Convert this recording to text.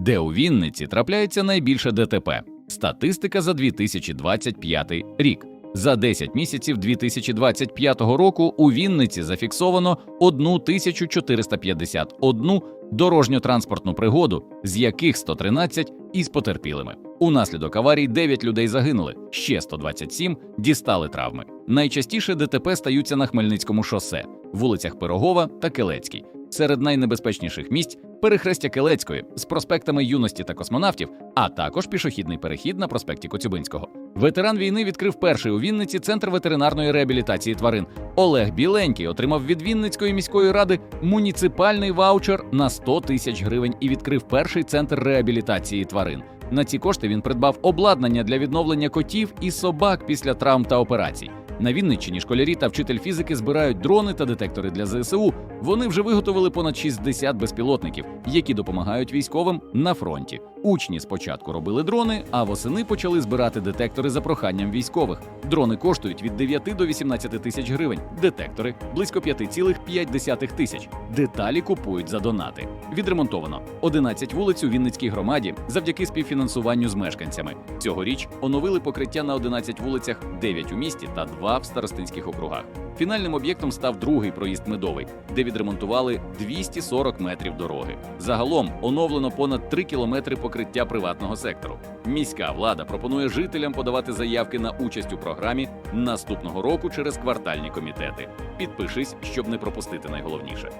де у Вінниці трапляється найбільше ДТП. Статистика за 2025 рік. За 10 місяців 2025 року у Вінниці зафіксовано 1451 дорожньо-транспортну пригоду, з яких 113 із потерпілими. Унаслідок аварій 9 людей загинули, ще 127 дістали травми. Найчастіше ДТП стаються на Хмельницькому шосе, вулицях Пирогова та Келецькій. Серед найнебезпечніших місць перехрестя Келецької з проспектами юності та космонавтів, а також пішохідний перехід на проспекті Коцюбинського. Ветеран війни відкрив перший у Вінниці центр ветеринарної реабілітації тварин. Олег Біленький отримав від Вінницької міської ради муніципальний ваучер на 100 тисяч гривень і відкрив перший центр реабілітації тварин. На ці кошти він придбав обладнання для відновлення котів і собак після травм та операцій. На Вінниччині школярі та вчитель фізики збирають дрони та детектори для ЗСУ. Вони вже виготовили понад 60 безпілотників, які допомагають військовим на фронті. Учні спочатку робили дрони, а восени почали збирати детектори за проханням військових. Дрони коштують від 9 до 18 тисяч гривень, детектори близько 5,5 тисяч. Деталі купують за донати. Відремонтовано 11 вулиць у Вінницькій громаді завдяки співфінансуванню з мешканцями. Цьогоріч оновили покриття на 11 вулицях, 9 у місті та 2 в старостинських округах. Фінальним об'єктом став другий проїзд медовий, де відремонтували 240 метрів дороги. Загалом оновлено понад 3 кілометри покриття приватного сектору. Міська влада пропонує жителям подавати заявки на участь у програмі наступного року через квартальні комітети. Підпишись, щоб не пропустити найголовніше.